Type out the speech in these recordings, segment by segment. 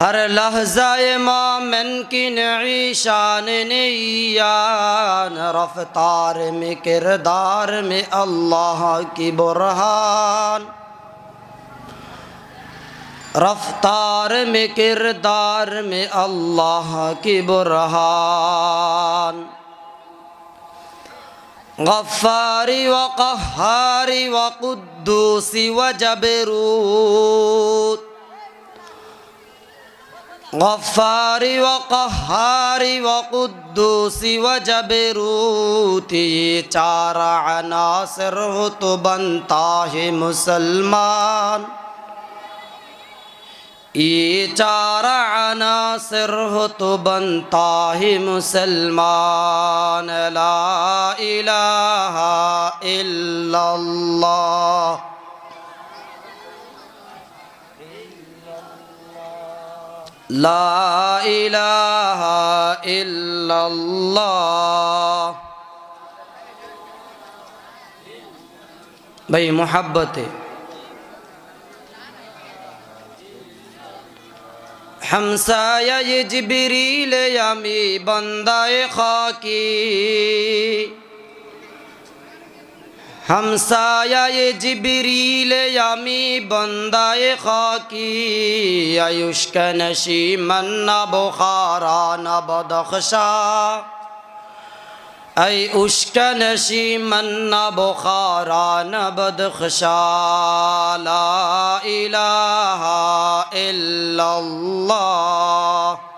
ہر لحظہ مومن کی نئی شان نیان رفتار میں کردار میں اللہ کی برہان رفتار میں کردار میں اللہ کی برہان غفاری و قہاری و قدوسی و جبروت غفار وقهار وقدوس وجبروت چار عناصر ہو تو بنتا ہے مسلمان یہ چار عناصر ہو تو بنتا ہے مسلمان لا الہ الا اللہ لا إله إلا الله بھائی محبت ہمسایہ جبریل یامی بندہ خاکی হামসায় জিবিরিলে আমি বন্দায় খাকি। আয়ুষ্কনশি মন্না বোখারা নবদখশা ای اشکنشی من بخاران بدخشا لا الہ الا اللہ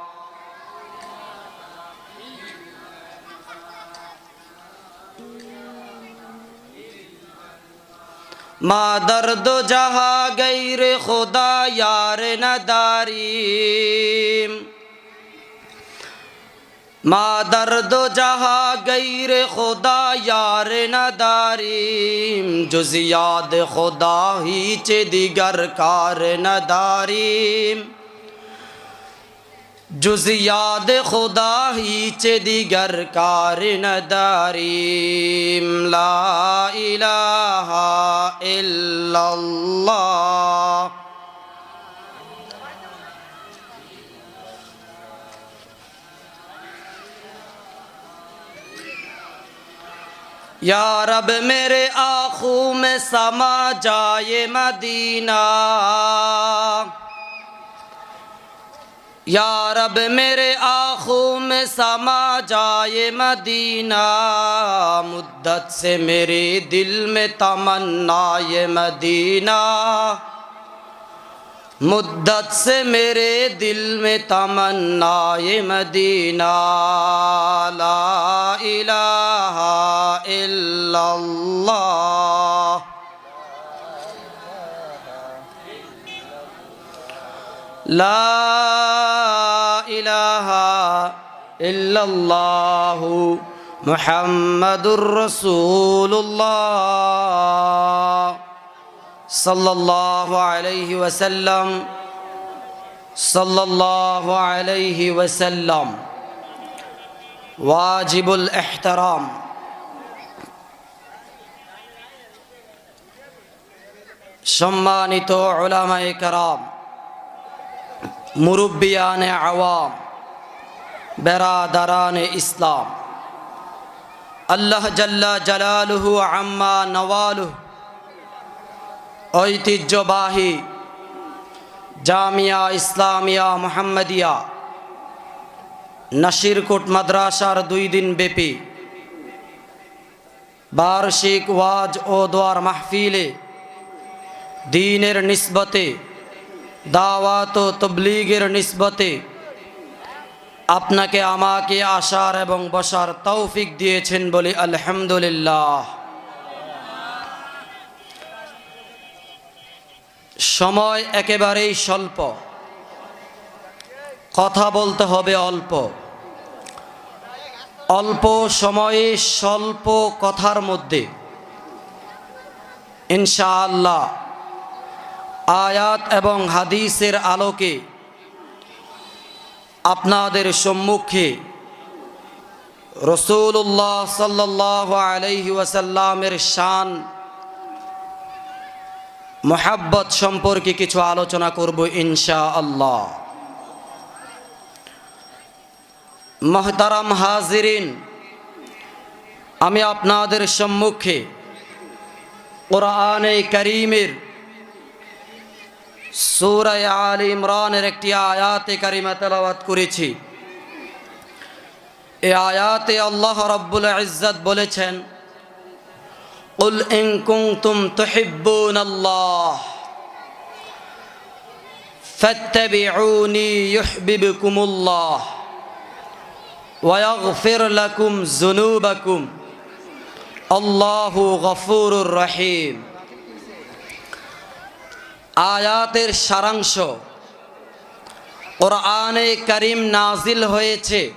ما درد جہاں غیر خدا یار نداریم ما درد جہاں غیر خدا یار نداریم جز یاد خدا ہی چے دیگر کار نداریم جز یاد خدا ہی چے دیگر کار نداریم لا الہ الا اللہ۔ یا رب میرے آخوں میں سما جائے مدینہ۔ یا رب میرے آنکھوں میں سما جائے مدینہ، مدت سے میرے دل میں تمنا یہ مدینہ۔ مدت سے میرے دل میں تمنا یہ مدینہ۔ لا الہ الا اللہ۔ লা ইলাহা ইল্লাল্লাহু মুহাম্মাদুর রাসূলুল্লাহ সাল্লাল্লাহু আলাইহি ওয়াসাল্লাম, সাল্লাল্লাহু আলাইহি ওয়াসাল্লাম। ওয়াজিবুল ইহতারাম। সম্মানিত ওলামায়ে কারাম মুরব্বিয়ানে আওয়াম বেরাদারানে ইসলাম আল্লাহ জাল্লা জালালুহু আম্মা নওয়ালুহ ঐতিহ্যবাহী জামিয়া ইসলামিয়া মোহাম্মদিয়া নাসিরকোট মাদ্রাসার দুই দিন ব্যাপী বার্ষিক ওয়াজ ও দোয়ার মাহফিলে দিনের নিসবতে দাওয়াত ও তবলিগের নিসবতে আপনাকে আমাকে আসার এবং বসার তৌফিক দিয়েছেন বলে আলহামদুলিল্লাহ। সময় একেবারেই স্বল্প। কথা বলতে হবে অল্প। অল্প সময়ে স্বল্প কথার মধ্যে। ইনশাআল্লাহ। আয়াত এবং হাদিসের আলোকে আপনাদের সম্মুখে রসুল্লাহ সাল্লাহ আলহি ওয়াসাল্লামের শান, মোহাব্বত সম্পর্কে কিছু আলোচনা করব ইনশা আল্লাহ মহতারাম হাজিরিন, আমি আপনাদের সম্মুখে কোরআনে করিমের সূরায় আল ইমরানের একটি আয়াতে কারিমা তেলাওয়াত করেছি এই আয়াতে আল্লাহ রব্বুল ইজ্জত বলেছেন قل إن كنتم تحبون الله فاتبعوني يحببكم الله ويغفر لكم ذنوبكم الله غفور رحيم আয়াতের সারাংশ। কোরআনে করিম নাজিল হয়েছে।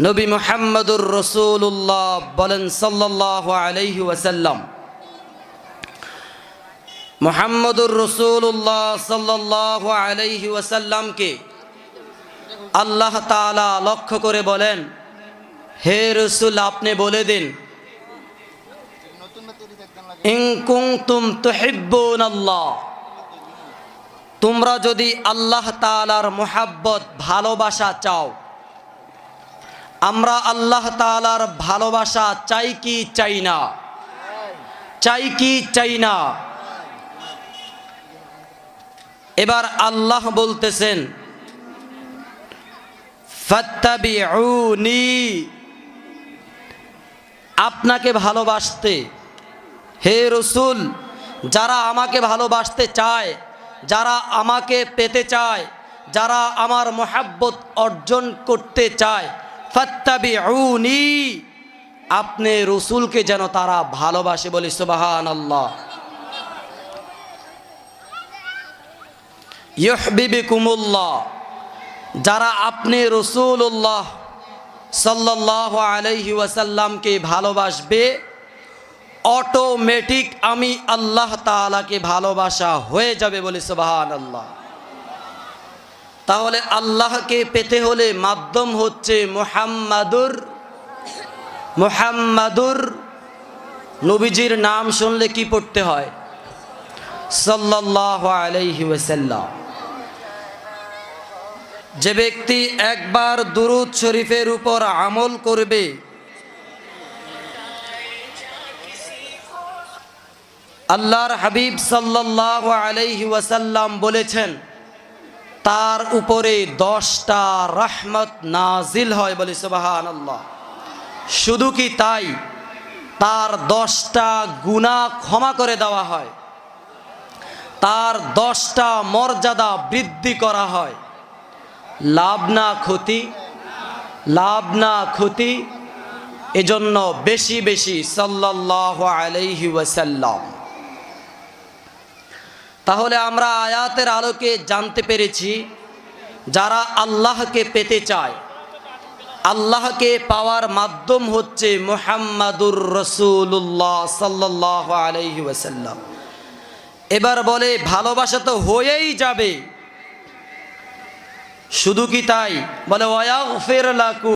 নবী মুহাম্মদুর রসুল্লাহ বলেন সাল্লাহ আলাইহি ওয়াসাল্লাম। মুহাম্মদুর রসুল্লাহ সাল্লাহ আলাইহি ওয়াসাল্লামকে আল্লাহ তাআলা লক্ষ্য করে বলেন, হে রসুল, আপনি বলে দিন তুহিব্বুন আল্লাহ তোমরা যদি আল্লাহ তালার মোহাব্বত, ভালোবাসা চাও, আমরা আল্লাহ তালার ভালোবাসা চাই কি চাই না? চাই কি চাই না? এবার আল্লাহ বলতেছেন আপনাকে ভালোবাসতে হে রসুল, যারা আমাকে ভালোবাসতে চায়, যারা আমাকে পেতে চায়, যারা আমার মোহাব্বত অর্জন করতে চায়, ফাত্তাবিউনি, আপনি রসুলকে যেন তারা ভালোবাসে বলি সুবাহান আল্লাহ ইহবিবিকুমুল্লাহ যারা আপনি রসুল্লাহ সাল্লাহ আলাইহি ওয়াসাল্লামকে ভালোবাসবে অটোমেটিক আমি আল্লাহ তাআলাকে ভালোবাসা হয়ে যাবে বলে সুবাহান আল্লাহ তাহলে আল্লাহকে পেতে হলে মাধ্যম হচ্ছে মোহাম্মাদুর মোহাম্মাদুর নবীজির নাম শুনলে কি পড়তে হয়? সাল্লাহ আলাইহি ওয়াসাল্লাম। যে ব্যক্তি একবার দুরুদ শরীফের উপর আমল করবে আল্লাহর হাবিব সাল্লাহ আলাইহি ওয়াসাল্লাম বলেছেন, তার উপরে দশটা রহমত নাজিল হয় বলে সুবাহান আল্লাহ শুধু কি তাই? তার দশটা গুণা ক্ষমা করে দেওয়া হয়। তার দশটা মর্যাদা বৃদ্ধি করা হয়। লাভ না ক্ষতি, লাভ না ক্ষতি, এজন্য বেশি বেশি সাল্লাহ আলাইহি ওয়াসাল্লাম। তাহলে আমরা আয়াতের আলোকে জানতে পেরেছি, যারা আল্লাহকে পেতে চায়, আল্লাহকে পাওয়ার মাধ্যম হচ্ছে মোহাম্মদুর রসুল্লাহ সাল্লাহ আলাইহি ওয়াসাল্লাম। এবার বলে, ভালোবাসা তো হয়েই যাবে। শুধু কি তাই? বলে ওয়াগফির লাকু